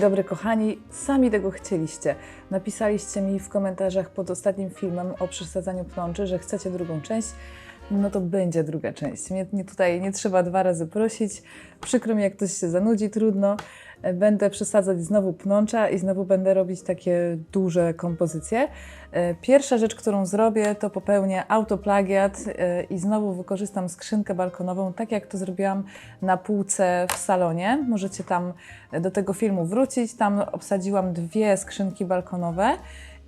Dobry, kochani. Sami tego chcieliście. Napisaliście mi w komentarzach pod ostatnim filmem o przesadzaniu pnączy, że chcecie drugą część. No to będzie druga część. Mnie tutaj nie trzeba dwa razy prosić. Przykro mi, jak ktoś się zanudzi, trudno. Będę przesadzać znowu pnącza i znowu będę robić takie duże kompozycje. E, Pierwsza rzecz, którą zrobię, to popełnię autoplagiat e, i znowu wykorzystam skrzynkę balkonową, tak jak to zrobiłam na półce w salonie. Możecie tam do tego filmu wrócić. Tam obsadziłam dwie skrzynki balkonowe.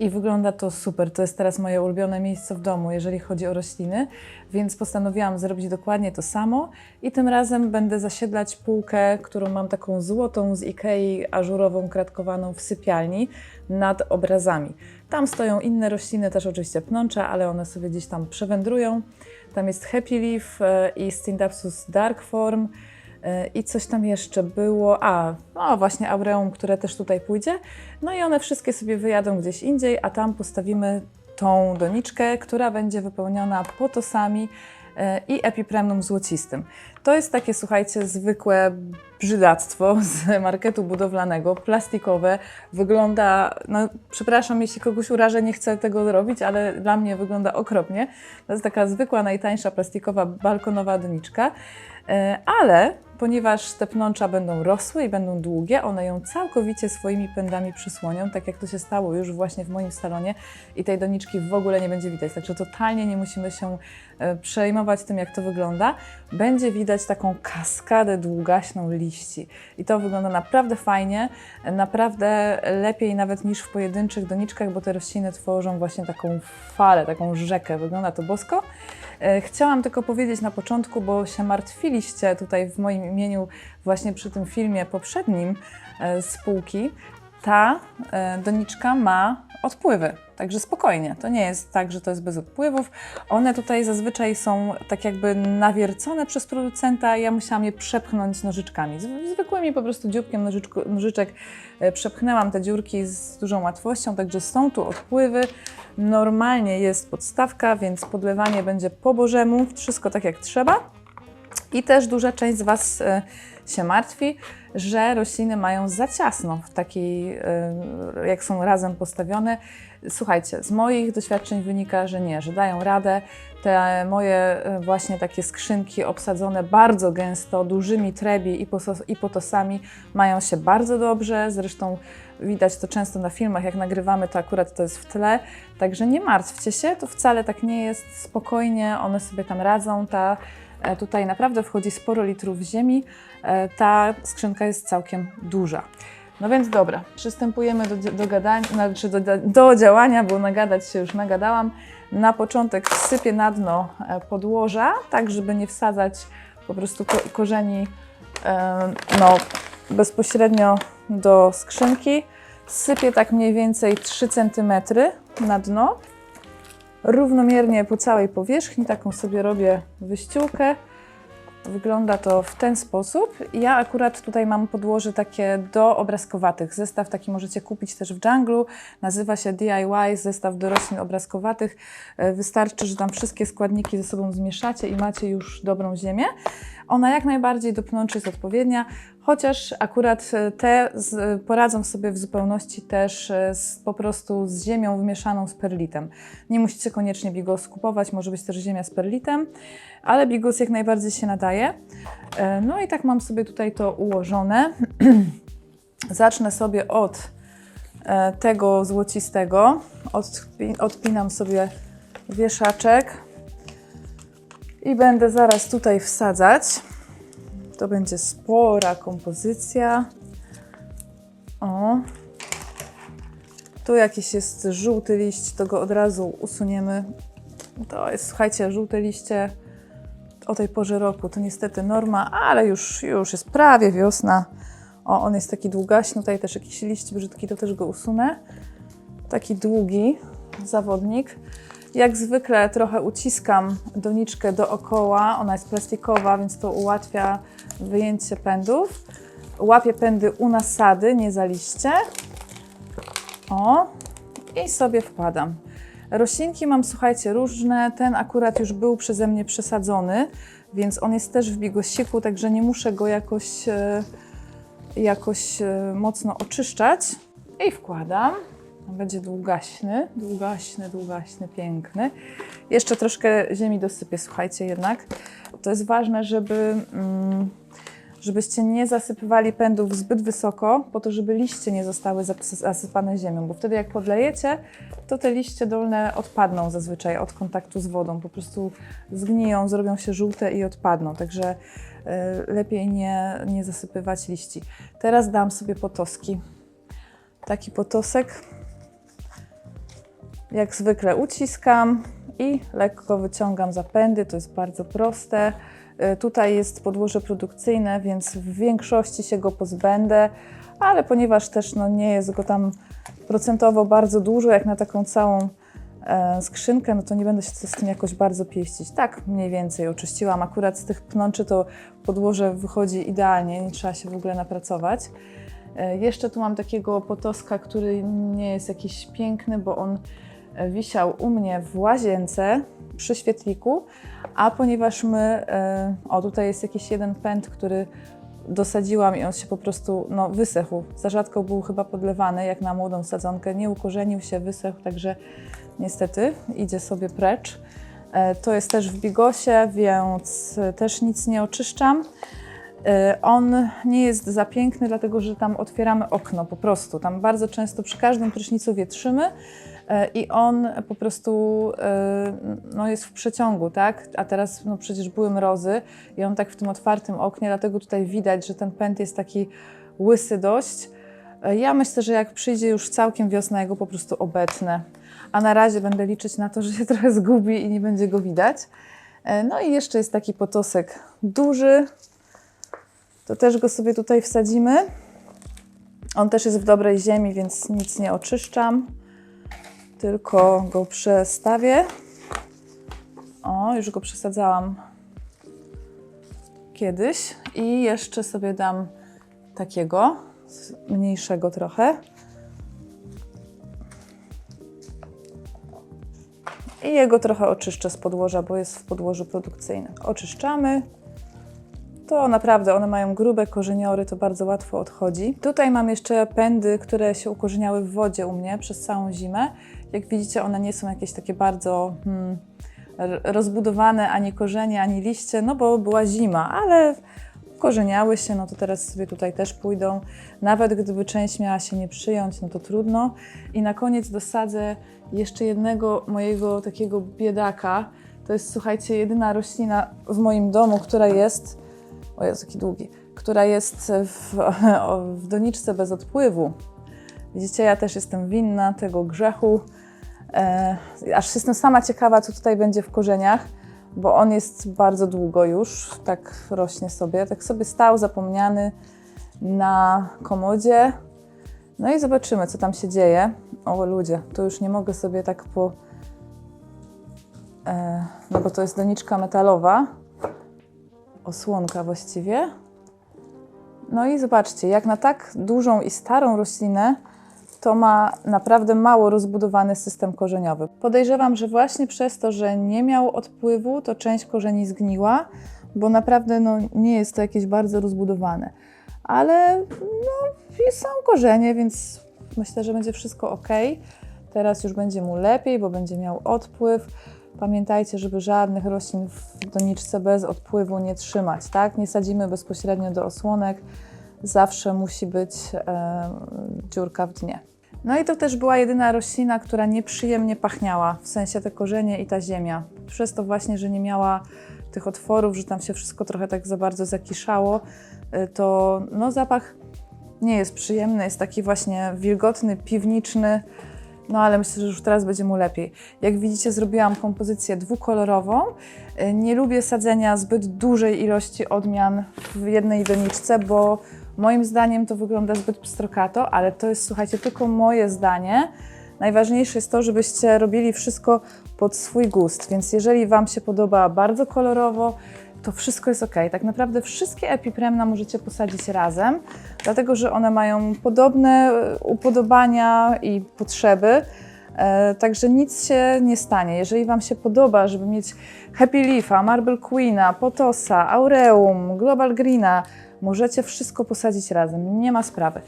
I wygląda to super. To jest teraz moje ulubione miejsce w domu, jeżeli chodzi o rośliny, więc postanowiłam zrobić dokładnie to samo. I tym razem będę zasiedlać półkę, którą mam taką złotą z Ikei, ażurową, kratkowaną w sypialni nad obrazami. Tam stoją inne rośliny, też oczywiście pnącza, ale one sobie gdzieś tam przewędrują. Tam jest Happy Leaf e, i Stindapsus Dark Form. E, I coś tam jeszcze było. A, no właśnie Aureum, które też tutaj pójdzie. No i one wszystkie sobie wyjadą gdzieś indziej, a tam postawimy tą doniczkę, która będzie wypełniona potosami e, i epipremnum złocistym. To jest takie, słuchajcie, zwykłe brzydactwo z marketu budowlanego, plastikowe. Wygląda, no przepraszam, jeśli kogoś urażę, nie chcę tego robić, ale dla mnie wygląda okropnie. To jest taka zwykła, najtańsza plastikowa balkonowa doniczka. E, Ale ponieważ te pnącza będą rosły i będą długie, one ją całkowicie swoimi pędami przysłonią, tak jak to się stało już właśnie w moim salonie i tej doniczki w ogóle nie będzie widać. Także totalnie nie musimy się przejmować tym, jak to wygląda. Będzie widać taką kaskadę długaśną liści i to wygląda naprawdę fajnie, naprawdę lepiej nawet niż w pojedynczych doniczkach, bo te rośliny tworzą właśnie taką falę, taką rzekę. Wygląda to bosko. E, Chciałam tylko powiedzieć na początku, bo się martwiliście tutaj w moim imieniu właśnie przy tym filmie poprzednim e, z półki. Ta e, doniczka ma odpływy, także spokojnie. To nie jest tak, że to jest bez odpływów. One tutaj zazwyczaj są tak jakby nawiercone przez producenta. Ja musiałam je przepchnąć nożyczkami. Zwykłymi po prostu dzióbkiem nożyczku, nożyczek e, przepchnęłam te dziurki z dużą łatwością, także są tu odpływy. Normalnie jest podstawka, więc podlewanie będzie po bożemu, wszystko tak jak trzeba. I też duża część z Was e, się martwi, że rośliny mają za ciasno w takiej, e, jak są razem postawione. Słuchajcie, z moich doświadczeń wynika, że nie, że dają radę. Te moje e, właśnie takie skrzynki obsadzone bardzo gęsto, dużymi trebi i, potosami mają się bardzo dobrze. Zresztą widać to często na filmach, jak nagrywamy, to akurat to jest w tle. Także nie martwcie się, to wcale tak nie jest. Spokojnie, one sobie tam radzą. Ta Tutaj naprawdę wchodzi sporo litrów ziemi. E, Ta skrzynka jest całkiem duża. No więc dobra, przystępujemy do, do, gadania, znaczy do, do działania, bo nagadać się już nagadałam. Na początek wsypię na dno e, podłoża, tak żeby nie wsadzać po prostu ko korzeni e, no, bezpośrednio do skrzynki. Sypię tak mniej więcej 3 cm na dno równomiernie po całej powierzchni. Taką sobie robię wyściółkę. Wygląda to w ten sposób. Ja akurat tutaj mam podłoże takie do obrazkowatych. Zestaw taki możecie kupić też w Junglu. Nazywa się DIY, zestaw do roślin obrazkowatych. E, Wystarczy, że tam wszystkie składniki ze sobą zmieszacie i macie już dobrą ziemię. Ona jak najbardziej do pnączy jest odpowiednia, chociaż akurat e, te z, poradzą sobie w zupełności też e, z, po prostu z ziemią wymieszaną z perlitem. Nie musicie koniecznie bigos kupować, może być też ziemia z perlitem, ale bigos jak najbardziej się nadaje. E, No i tak mam sobie tutaj to ułożone. Zacznę sobie od e, tego złocistego. Odpi- Odpinam sobie wieszaczek i będę zaraz tutaj wsadzać. To będzie spora kompozycja. O. Tu jakiś jest żółty liść, to go od razu usuniemy. To jest, słuchajcie, żółte liście o tej porze roku to niestety norma, ale już, już jest prawie wiosna. O, on jest taki długaśny, tutaj też jakiś liść brzydki, to też go usunę. Taki długi zawodnik. Jak zwykle trochę uciskam doniczkę dookoła, ona jest plastikowa, więc to ułatwia wyjęcie pędów. Łapię pędy u nasady, nie za liście. O, i sobie wkładam. Roślinki mam, słuchajcie, różne. Ten akurat już był przeze mnie przesadzony, więc on jest też w bigosiku, także nie muszę go jakoś e, jakoś e, mocno oczyszczać. I wkładam. Będzie długaśny, długaśny, długaśny, piękny. Jeszcze troszkę ziemi dosypię, słuchajcie jednak. To jest ważne, żeby, mm, żebyście nie zasypywali pędów zbyt wysoko, po to, żeby liście nie zostały zasypane ziemią, bo wtedy jak podlejecie, to te liście dolne odpadną zazwyczaj od kontaktu z wodą. Po prostu zgniją, zrobią się żółte i odpadną. Także y, lepiej nie, nie zasypywać liści. Teraz dam sobie potoski. Taki potosek jak zwykle uciskam i lekko wyciągam zapędy, to jest bardzo proste. Y, Tutaj jest podłoże produkcyjne, więc w większości się go pozbędę, ale ponieważ też no, nie jest go tam procentowo bardzo dużo, jak na taką całą e, skrzynkę, no to nie będę się z tym jakoś bardzo pieścić. Tak mniej więcej oczyściłam. Akurat z tych pnączy to podłoże wychodzi idealnie, nie trzeba się w ogóle napracować. E, Jeszcze tu mam takiego potoska, który nie jest jakiś piękny, bo on e, wisiał u mnie w łazience przy świetliku, a ponieważ my, e, o tutaj jest jakiś jeden pęd, który dosadziłam i on się po prostu no, wysechł. Za rzadko był chyba podlewany, jak na młodą sadzonkę, nie ukorzenił się, wysechł, także niestety idzie sobie precz. E, To jest też w bigosie, więc też nic nie oczyszczam. E, On nie jest za piękny, dlatego że tam otwieramy okno po prostu. Tam bardzo często przy każdym prysznicu wietrzymy i on po prostu e, no jest w przeciągu, tak? A teraz no przecież były mrozy i on tak w tym otwartym oknie, dlatego tutaj widać, że ten pęd jest taki łysy dość. E, Ja myślę, że jak przyjdzie już całkiem wiosna, ja go po prostu obetnę. A na razie będę liczyć na to, że się trochę zgubi i nie będzie go widać. E, No i jeszcze jest taki potosek duży, to też go sobie tutaj wsadzimy. On też jest w dobrej ziemi, więc nic nie oczyszczam, tylko go przestawię. O, już go przesadzałam kiedyś. I jeszcze sobie dam takiego, mniejszego trochę. I jego trochę oczyszczę z podłoża, bo jest w podłożu produkcyjnym. Oczyszczamy, to naprawdę one mają grube korzeniory, to bardzo łatwo odchodzi. Tutaj mam jeszcze pędy, które się ukorzeniały w wodzie u mnie przez całą zimę. Jak widzicie, one nie są jakieś takie bardzo hmm, rozbudowane, ani korzenie, ani liście, no bo była zima, ale korzeniały się, no to teraz sobie tutaj też pójdą. Nawet gdyby część miała się nie przyjąć, no to trudno. I na koniec dosadzę jeszcze jednego mojego takiego biedaka. To jest, słuchajcie, jedyna roślina w moim domu, która jest o taki długi, która jest w, w doniczce bez odpływu. Widzicie, ja też jestem winna tego grzechu. E, aż jestem sama ciekawa, co tutaj będzie w korzeniach, bo on jest bardzo długo już, tak rośnie sobie. Tak sobie stał zapomniany na komodzie. No i zobaczymy, co tam się dzieje. O ludzie, to już nie mogę sobie tak po... E, no bo to jest doniczka metalowa, osłonka właściwie. No i zobaczcie, jak na tak dużą i starą roślinę, to ma naprawdę mało rozbudowany system korzeniowy. Podejrzewam, że właśnie przez to, że nie miał odpływu, to część korzeni zgniła, bo naprawdę no, nie jest to jakieś bardzo rozbudowane. Ale no, są korzenie, więc myślę, że będzie wszystko ok. Teraz już będzie mu lepiej, bo będzie miał odpływ. Pamiętajcie, żeby żadnych roślin w doniczce bez odpływu nie trzymać, tak? Nie sadzimy bezpośrednio do osłonek, zawsze musi być e, dziurka w dnie. No i to też była jedyna roślina, która nieprzyjemnie pachniała, w sensie te korzenie i ta ziemia. Przez to właśnie, że nie miała tych otworów, że tam się wszystko trochę tak za bardzo zakiszało, y, to no, zapach nie jest przyjemny, jest taki właśnie wilgotny, piwniczny, no ale myślę, że już teraz będzie mu lepiej. Jak widzicie, zrobiłam kompozycję dwukolorową. Y, Nie lubię sadzenia zbyt dużej ilości odmian w jednej doniczce, bo moim zdaniem to wygląda zbyt pstrokato, ale to jest, słuchajcie, tylko moje zdanie. Najważniejsze jest to, żebyście robili wszystko pod swój gust, więc jeżeli Wam się podoba bardzo kolorowo, to wszystko jest ok. Tak naprawdę wszystkie epipremna możecie posadzić razem, dlatego że one mają podobne e, upodobania i potrzeby. E, Także nic się nie stanie. Jeżeli Wam się podoba, żeby mieć Happy Leafa, Marble Queena, Potosa, Aureum, Global Greena, możecie wszystko posadzić razem, nie ma sprawy.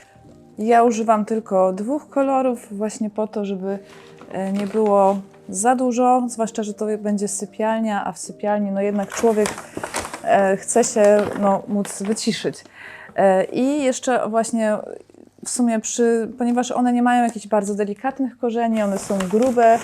Ja używam tylko dwóch kolorów, właśnie po to, żeby e, nie było za dużo, zwłaszcza, że to będzie sypialnia, a w sypialni no jednak człowiek e, chce się no, móc wyciszyć. E, I jeszcze właśnie w sumie, przy, ponieważ one nie mają jakichś bardzo delikatnych korzeni, one są grube,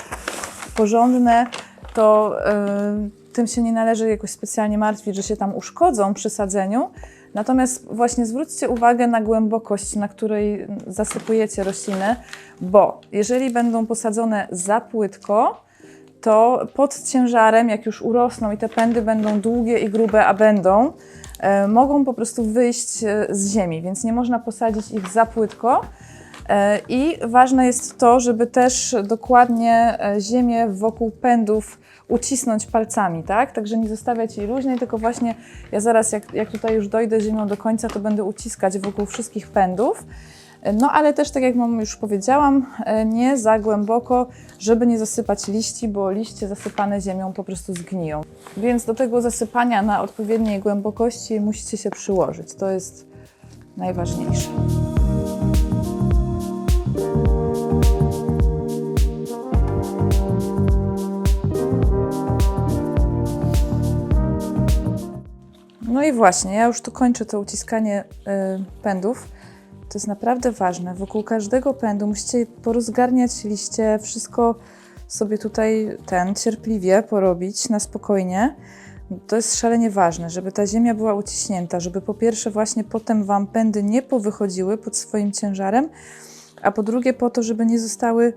porządne, to y, tym się nie należy jakoś specjalnie martwić, że się tam uszkodzą przy sadzeniu. Natomiast właśnie zwróćcie uwagę na głębokość, na której zasypujecie rośliny, bo jeżeli będą posadzone za płytko, to pod ciężarem, jak już urosną i te pędy będą długie i grube, a będą, e, mogą po prostu wyjść e, z ziemi, więc nie można posadzić ich za płytko. E, I ważne jest to, żeby też dokładnie e, ziemię wokół pędów ucisnąć palcami, tak? Także nie zostawiać jej luźnej, tylko właśnie ja zaraz, jak, jak tutaj już dojdę ziemią do końca, to będę uciskać wokół wszystkich pędów. No ale też, tak jak Wam już powiedziałam, e, nie za głęboko, żeby nie zasypać liści, bo liście zasypane ziemią po prostu zgniją. Więc do tego zasypania na odpowiedniej głębokości musicie się przyłożyć. To jest najważniejsze. I właśnie, ja już tu kończę to uciskanie y, pędów. To jest naprawdę ważne. Wokół każdego pędu musicie porozgarniać liście, wszystko sobie tutaj ten cierpliwie porobić na spokojnie. To jest szalenie ważne, żeby ta ziemia była uciśnięta, żeby po pierwsze właśnie potem Wam pędy nie powychodziły pod swoim ciężarem, a po drugie po to, żeby nie zostały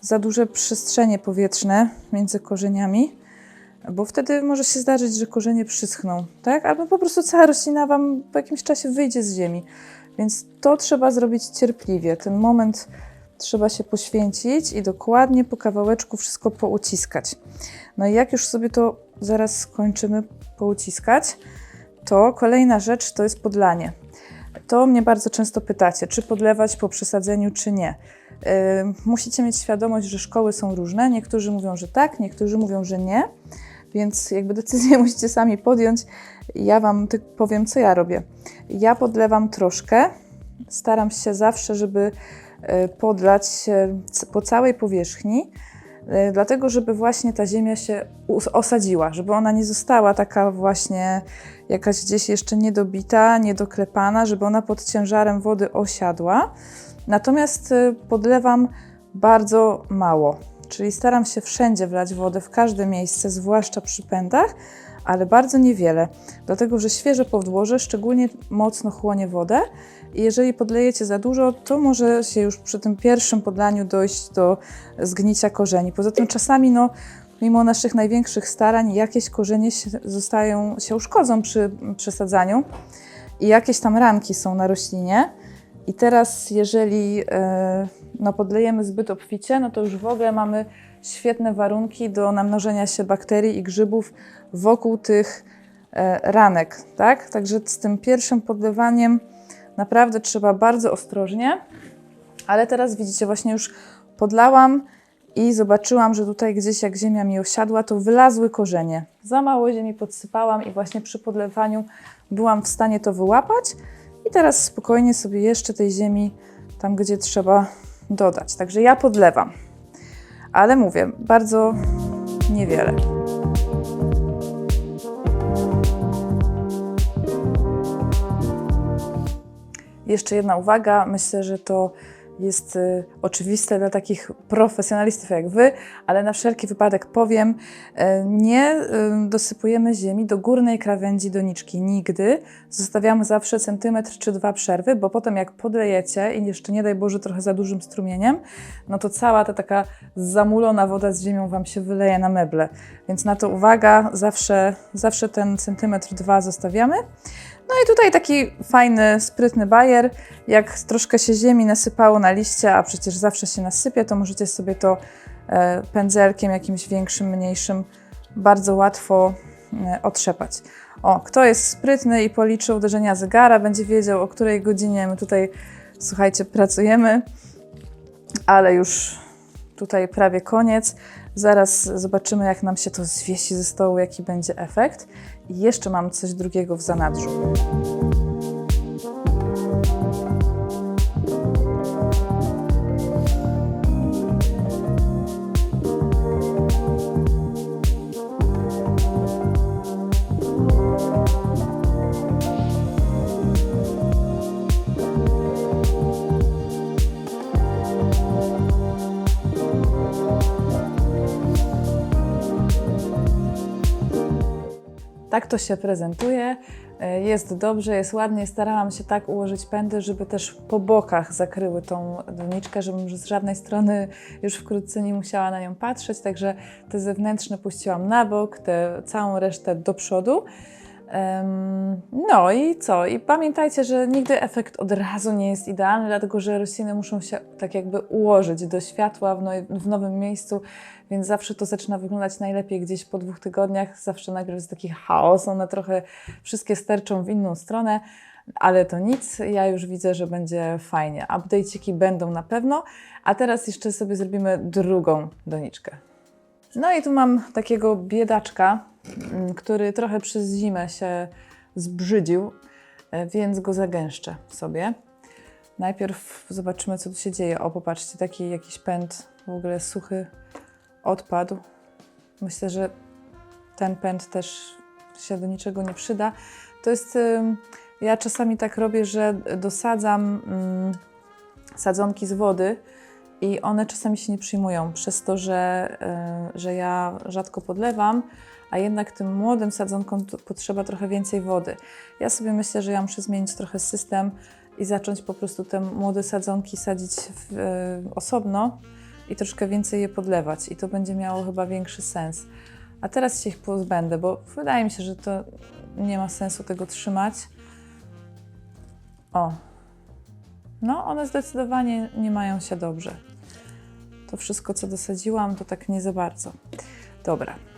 za duże przestrzenie powietrzne między korzeniami, bo wtedy może się zdarzyć, że korzenie przyschną, tak? Albo po prostu cała roślina Wam po jakimś czasie wyjdzie z ziemi. Więc to trzeba zrobić cierpliwie. Ten moment trzeba się poświęcić i dokładnie po kawałeczku wszystko pouciskać. No i jak już sobie to zaraz skończymy pouciskać, to kolejna rzecz to jest podlanie. To mnie bardzo często pytacie, czy podlewać po przesadzeniu, czy nie. Yy, musicie mieć świadomość, że szkoły są różne. Niektórzy mówią, że tak, niektórzy mówią, że nie. Więc jakby decyzję musicie sami podjąć. Ja Wam powiem, co ja robię. Ja podlewam troszkę. Staram się zawsze, żeby e, podlać po całej powierzchni, e, dlatego żeby właśnie ta ziemia się osadziła, żeby ona nie została taka właśnie jakaś gdzieś jeszcze niedobita, niedoklepana, żeby ona pod ciężarem wody osiadła. Natomiast e, podlewam bardzo mało, czyli staram się wszędzie wlać wodę, w każde miejsce, zwłaszcza przy pędach, ale bardzo niewiele, dlatego że świeże podłoże szczególnie mocno chłonie wodę i jeżeli podlejecie za dużo, to może się już przy tym pierwszym podlaniu dojść do zgnicia korzeni. Poza tym czasami, no, mimo naszych największych starań, jakieś korzenie się, zostają, się uszkodzą przy przesadzaniu i jakieś tam ranki są na roślinie. I teraz, jeżeli e, no, podlejemy zbyt obficie, no to już w ogóle mamy świetne warunki do namnożenia się bakterii i grzybów wokół tych e, ranek, tak? Także z tym pierwszym podlewaniem naprawdę trzeba bardzo ostrożnie. Ale teraz widzicie, właśnie już podlałam i zobaczyłam, że tutaj gdzieś jak ziemia mi osiadła, to wylazły korzenie. Za mało ziemi podsypałam i właśnie przy podlewaniu byłam w stanie to wyłapać. I teraz spokojnie sobie jeszcze tej ziemi tam, gdzie trzeba dodać. Także ja podlewam. Ale mówię, bardzo niewiele. Jeszcze jedna uwaga, myślę, że to jest y, oczywiste dla takich profesjonalistów jak Wy, ale na wszelki wypadek powiem, y, nie y, dosypujemy ziemi do górnej krawędzi doniczki nigdy. Zostawiamy zawsze centymetr czy dwa przerwy, bo potem jak podlejecie i jeszcze nie daj Boże trochę za dużym strumieniem, no to cała ta taka zamulona woda z ziemią Wam się wyleje na meble. Więc na to uwaga, zawsze, zawsze ten centymetr dwa zostawiamy. No i tutaj taki fajny, sprytny bajer. Jak troszkę się ziemi nasypało na liście, a przecież zawsze się nasypie, to możecie sobie to e, pędzelkiem jakimś większym, mniejszym bardzo łatwo e, otrzepać. O, kto jest sprytny i policzy uderzenia zegara, będzie wiedział, o której godzinie my tutaj, słuchajcie, pracujemy. Ale już tutaj prawie koniec. Zaraz zobaczymy, jak nam się to zwiesi ze stołu, jaki będzie efekt. Jeszcze mam coś drugiego w zanadrzu. Tak to się prezentuje. E, Jest dobrze, jest ładnie. Starałam się tak ułożyć pędy, żeby też po bokach zakryły tą doniczkę, żebym z żadnej strony już wkrótce nie musiała na nią patrzeć. Także te zewnętrzne puściłam na bok, te całą resztę do przodu. No i co? I pamiętajcie, że nigdy efekt od razu nie jest idealny, dlatego że rośliny muszą się tak jakby ułożyć do światła w, no, nowym miejscu, więc zawsze to zaczyna wyglądać najlepiej gdzieś po dwóch tygodniach. Zawsze najpierw jest taki chaos, one trochę wszystkie sterczą w inną stronę, ale to nic. Ja już widzę, że będzie fajnie. Update'iki będą na pewno, a teraz jeszcze sobie zrobimy drugą doniczkę. No i tu mam takiego biedaczka, który trochę przez zimę się zbrzydził, e, więc go zagęszczę sobie. Najpierw zobaczymy, co tu się dzieje. O, popatrzcie, taki jakiś pęd w ogóle suchy odpadł. Myślę, że ten pęd też się do niczego nie przyda. To jest, ja czasami tak robię, że dosadzam ym, sadzonki z wody i one czasami się nie przyjmują przez to, że, y, że ja rzadko podlewam, a jednak tym młodym sadzonkom potrzeba trochę więcej wody. Ja sobie myślę, że ja muszę zmienić trochę system i zacząć po prostu te młode sadzonki sadzić w, y, osobno i troszkę więcej je podlewać i to będzie miało chyba większy sens. A teraz się ich pozbędę, bo wydaje mi się, że to nie ma sensu tego trzymać. O. No, one zdecydowanie nie mają się dobrze. To wszystko, co dosadziłam, to tak nie za bardzo. Dobra.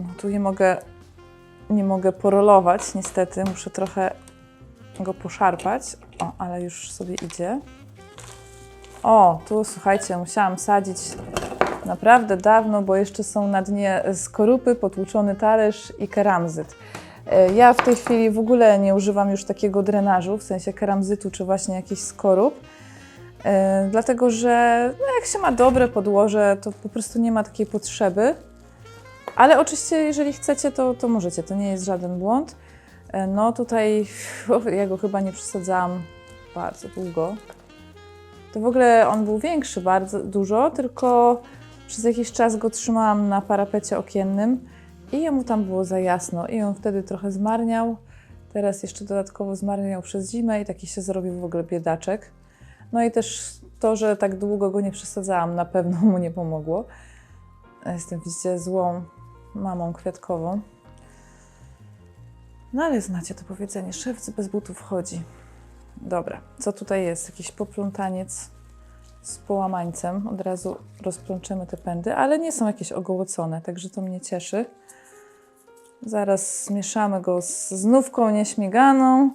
No, tu nie mogę, nie mogę porolować, niestety. Muszę trochę go poszarpać. O, ale już sobie idzie. O, tu słuchajcie, musiałam sadzić naprawdę dawno, bo jeszcze są na dnie skorupy, potłuczony talerz i keramzyt. E, Ja w tej chwili w ogóle nie używam już takiego drenażu, w sensie keramzytu czy właśnie jakichś skorup, e, dlatego że no jak się ma dobre podłoże, to po prostu nie ma takiej potrzeby. Ale oczywiście, jeżeli chcecie, to, to możecie, to nie jest żaden błąd. E, No tutaj, ja go chyba nie przesadzałam bardzo długo. To w ogóle on był większy bardzo dużo, tylko przez jakiś czas go trzymałam na parapecie okiennym i jemu tam było za jasno i on wtedy trochę zmarniał. Teraz jeszcze dodatkowo zmarniał przez zimę i taki się zrobił w ogóle biedaczek. No i też to, że tak długo go nie przesadzałam, na pewno mu nie pomogło. Jestem, widzicie, złą mamą kwiatkową. No ale znacie to powiedzenie, szewc bez butów chodzi. Dobra, co tutaj jest? Jakiś poplątaniec z połamańcem. Od razu rozplączymy te pędy, ale nie są jakieś ogołocone, także to mnie cieszy. Zaraz zmieszamy go z znówką nieśmiganą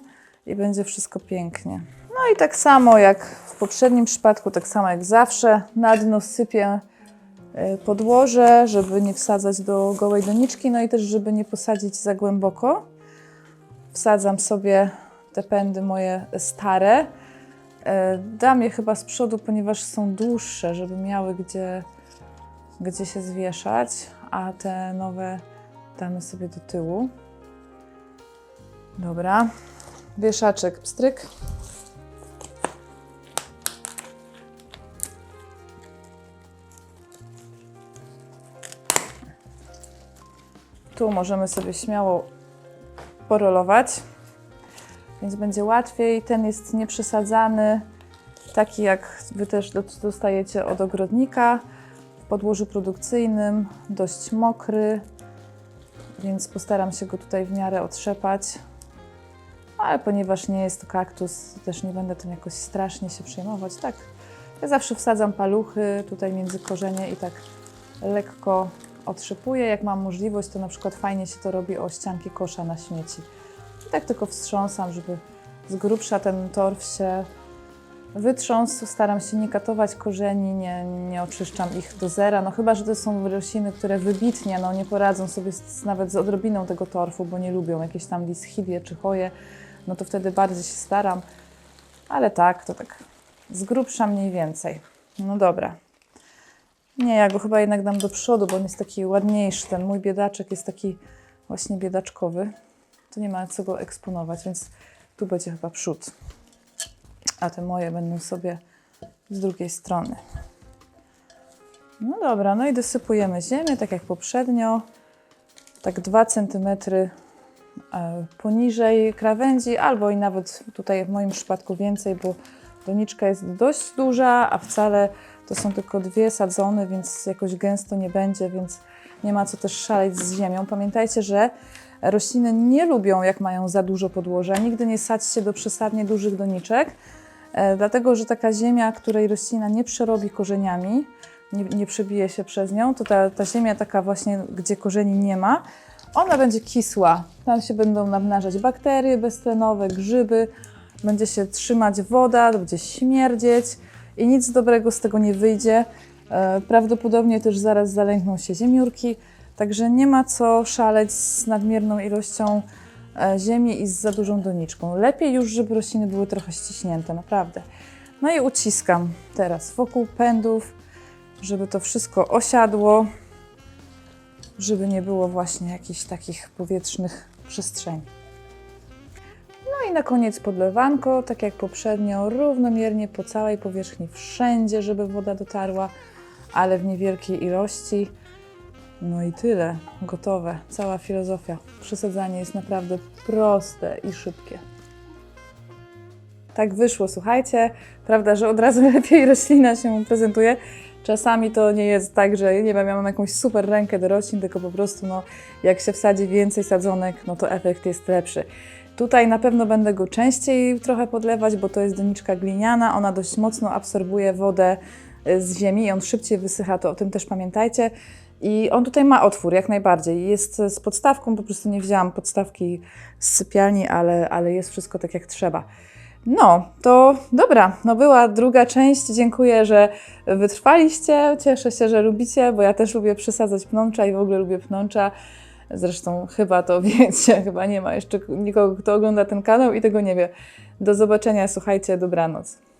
i będzie wszystko pięknie. No i tak samo jak w poprzednim przypadku, tak samo jak zawsze, na dno sypię podłoże, żeby nie wsadzać do gołej doniczki, no i też żeby nie posadzić za głęboko. Wsadzam sobie te pędy moje stare. E, Dam je chyba z przodu, ponieważ są dłuższe, żeby miały gdzie, gdzie się zwieszać, a te nowe damy sobie do tyłu. Dobra. Wieszaczek, pstryk. Tu możemy sobie śmiało porolować więc będzie łatwiej. Ten jest nieprzesadzany, taki jak Wy też do- dostajecie od ogrodnika, w podłożu produkcyjnym, dość mokry, więc postaram się go tutaj w miarę otrzepać. Ale ponieważ nie jest to kaktus, też nie będę tym jakoś strasznie się przejmować. Tak, ja zawsze wsadzam paluchy tutaj między korzenie i tak lekko otrzepuję. Jak mam możliwość, to na przykład fajnie się to robi o ścianki kosza na śmieci. I tak tylko wstrząsam, żeby z grubsza ten torf się wytrząsł. Staram się nie katować korzeni, nie, nie oczyszczam ich do zera. No chyba, że to są rośliny, które wybitnie no, nie poradzą sobie z, nawet z odrobiną tego torfu, bo nie lubią jakieś tam lischidie czy choje, no to wtedy bardziej się staram. Ale tak, to tak z grubsza mniej więcej. No dobra. Nie, ja go chyba jednak dam do przodu, bo on jest taki ładniejszy. Ten mój biedaczek jest taki właśnie biedaczkowy. Tu nie ma co go eksponować, więc tu będzie chyba przód. A te moje będą sobie z drugiej strony. No dobra, no i dosypujemy ziemię, tak jak poprzednio. tak 2 cm poniżej krawędzi, albo i nawet tutaj w moim przypadku więcej, bo doniczka jest dość duża, a wcale to są tylko dwie sadzone, więc jakoś gęsto nie będzie, więc nie ma co też szaleć z ziemią. Pamiętajcie, że rośliny nie lubią, jak mają za dużo podłoża. Nigdy nie sadźcie do przesadnie dużych doniczek, e, dlatego że taka ziemia, której roślina nie przerobi korzeniami, nie, nie przebije się przez nią, to ta, ta ziemia taka właśnie, gdzie korzeni nie ma, ona będzie kisła. Tam się będą namnażać bakterie beztlenowe, grzyby, będzie się trzymać woda, będzie śmierdzieć i nic dobrego z tego nie wyjdzie. E, Prawdopodobnie też zaraz zalękną się ziemiórki, także nie ma co szaleć z nadmierną ilością e, ziemi i z za dużą doniczką. Lepiej już, żeby rośliny były trochę ściśnięte, naprawdę. No i uciskam teraz wokół pędów, żeby to wszystko osiadło, żeby nie było właśnie jakichś takich powietrznych przestrzeni. No i na koniec podlewanko, tak jak poprzednio, równomiernie po całej powierzchni, wszędzie, żeby woda dotarła, ale w niewielkiej ilości. No i tyle, gotowe. Cała filozofia. Przesadzanie jest naprawdę proste i szybkie. Tak wyszło, słuchajcie. Prawda, że od razu lepiej roślina się prezentuje. Czasami to nie jest tak, że nie wiem, ja mam jakąś super rękę do roślin, tylko po prostu no, jak się wsadzi więcej sadzonek, no to efekt jest lepszy. Tutaj na pewno będę go częściej trochę podlewać, bo to jest doniczka gliniana. Ona dość mocno absorbuje wodę y, z ziemi i on szybciej wysycha, to o tym też pamiętajcie. I on tutaj ma otwór, jak najbardziej. Jest z podstawką, po prostu nie wzięłam podstawki z sypialni, ale, ale jest wszystko tak jak trzeba. No, to dobra, no była druga część. Dziękuję, że wytrwaliście. Cieszę się, że lubicie, bo ja też lubię przysadzać pnącza i w ogóle lubię pnącza. Zresztą chyba to wiecie, chyba nie ma jeszcze nikogo, kto ogląda ten kanał i tego nie wie. Do zobaczenia, słuchajcie, dobranoc.